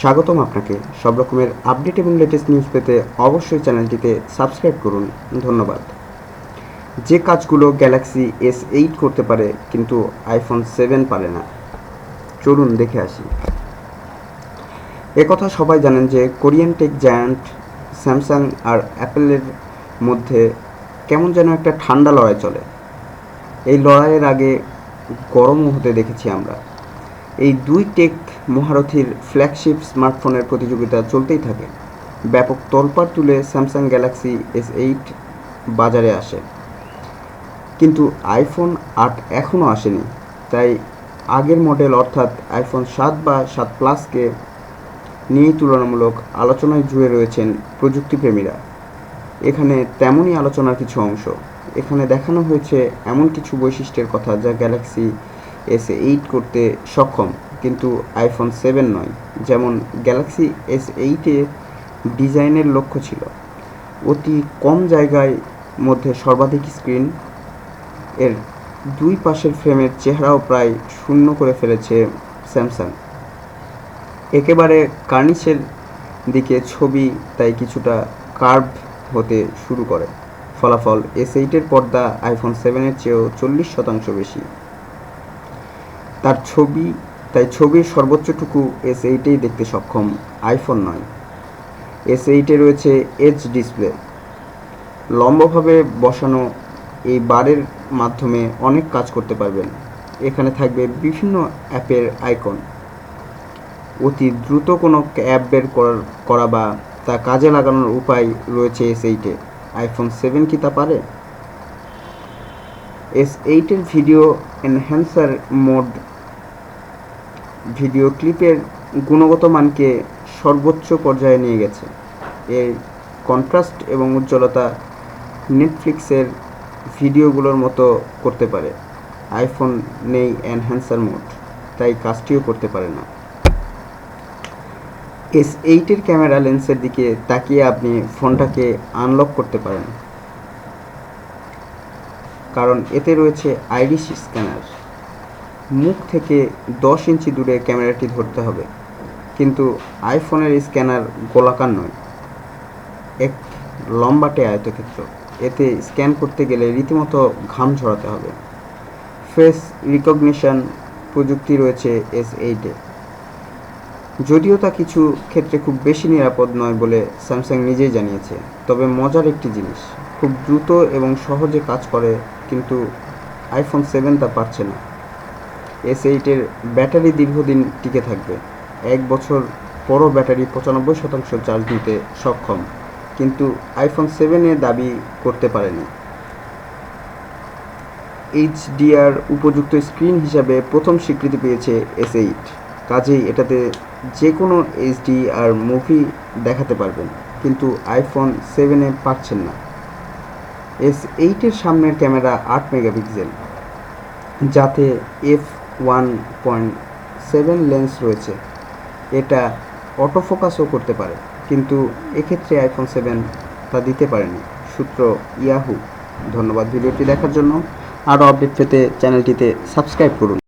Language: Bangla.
স্বাগতম আপনাকে। সব রকমের আপডেট এবং লেটেস্ট নিউজ পেতে অবশ্যই চ্যানেলটিতে সাবস্ক্রাইব করুন। ধন্যবাদ। যে কাজগুলো গ্যালাক্সি এস এইট করতে পারে, কিন্তু আইফোন সেভেন পারে না। চলুন দেখে আসি। একথা সবাই জানেন যে কোরিয়ান টেক জায়ান্ট স্যামসাং আর অ্যাপেলের মধ্যে কেমন যেন একটা ঠান্ডা লড়াই চলে। এই লড়াইয়ের আগে গরমও হতে দেখেছি আমরা। এই দুই টেক মহারথীর ফ্ল্যাগশিপ স্মার্টফোনের প্রতিযোগিতা চলতেই থাকে। ব্যাপক তোলপাড় তুলে স্যামসাং গ্যালাক্সি এস এইট বাজারে আসে। কিন্তু আইফোন আট এখনও আসেনি। তাই আগের মডেল অর্থাৎ আইফোন সাত বা সাত প্লাসকে নিয়েই তুলনামূলক আলোচনায় জুড়ে রয়েছেন প্রযুক্তিপ্রেমীরা। এখানে তেমনই আলোচনার কিছু অংশ। এখানে দেখানো হয়েছে এমন কিছু বৈশিষ্ট্যের কথা যা গ্যালাক্সি এস এইট করতে সক্ষম, কিন্তু আইফোন সেভেন নয়। যেমন গ্যালাক্সি এস এইটে ডিজাইনের লক্ষ্য ছিল। অতি কম জায়গায় মধ্যে সর্বাধিক স্ক্রিন এর দুই পাশের ফ্রেমের চেহারাও প্রায় শূন্য করে ফেলেছে স্যামসাং। একেবারে কার্নিশের দিকে ছবি তাই কিছুটা কার্ভ হতে শুরু করে। ফলাফল এস এইটের পর্দা আইফোন সেভেনের চেয়েও চল্লিশ শতাংশ বেশি। তার ছবি, তাই ছবির সর্বোচ্চটুকু এস এইটেই দেখতে সক্ষম আইফোন নয়। এস এইটে রয়েছে এইচ ডিসপ্লে লম্বভাবে বসানো এই বারের মাধ্যমে অনেক কাজ করতে পারবেন। এখানে থাকবে বিভিন্ন অ্যাপের আইকন। অতি দ্রুত কোনো অ্যাপ বের করার, করা বা তা কাজে লাগানোর উপায় রয়েছে এস এইটে আইফোন সেভেন কি তা পারে? এস এইটের ভিডিও এনহ্যান্সার মোড ভিডিও ক্লিপের গুণগত মানকে সর্বোচ্চ পর্যায়ে নিয়ে গেছে। এর কন্ট্রাস্ট এবং উজ্জ্বলতা নেটফ্লিক্সের ভিডিওগুলোর মতো করতে পারে। আইফোন নেই এনহ্যান্সার মোড তাই কাজটিও করতে পারে না। এস এইটের ক্যামেরা লেন্সের দিকে তাকিয়ে আপনি ফোনটাকে আনলক করতে পারেন। কারণ এতে রয়েছে আইরিশ স্ক্যানার। মুখ থেকে দশ ইঞ্চি দূরে ক্যামেরাটি ধরতে হবে। কিন্তু আইফোনের স্ক্যানার গোলাকার নয়। এক লম্বাটে আয়তক্ষেত্র। এতে স্ক্যান করতে গেলে রীতিমতো ঘাম ঝরাতে হবে। ফেস রিকগনিশন প্রযুক্তি রয়েছে এস এইটে যদিও তা কিছু ক্ষেত্রে খুব বেশি নিরাপদ নয় বলে স্যামসাং নিজেই জানিয়েছে, তবে মজার একটি জিনিস, খুব দ্রুত এবং সহজে কাজ করে, কিন্তু আইফোন সেভেন তা পারছে না। এস এইটের ব্যাটারি দীর্ঘদিন টিকে থাকবে, এক বছর পরও ব্যাটারি পঁচানব্বই শতাংশ চার্জ নিতে সক্ষম, কিন্তু আইফোন সেভেনে দাবি করতে পারেনি। এইচডিআর উপযুক্ত স্ক্রিন হিসাবে প্রথম স্বীকৃতি পেয়েছে এস এইট কাজেই এটাতে যে কোনো এইচডিআর মুভি দেখাতে পারবেন, কিন্তু আইফোন সেভেনে পারছেন না। এস এইটের সামনের ক্যামেরা আট মেগাপিক্সেল, যাতে F one point seven lens রয়েছে। এটা অটোফোকাসও করতে পারে, কিন্তু এক্ষেত্রে আইফোন সেভেন তা দিতে পারেনি, সূত্র ইয়াহু। ধন্যবাদ ভিডিওটি দেখার জন্য। আরও আপডেট পেতে চ্যানেলটিতে সাবস্ক্রাইব করুন।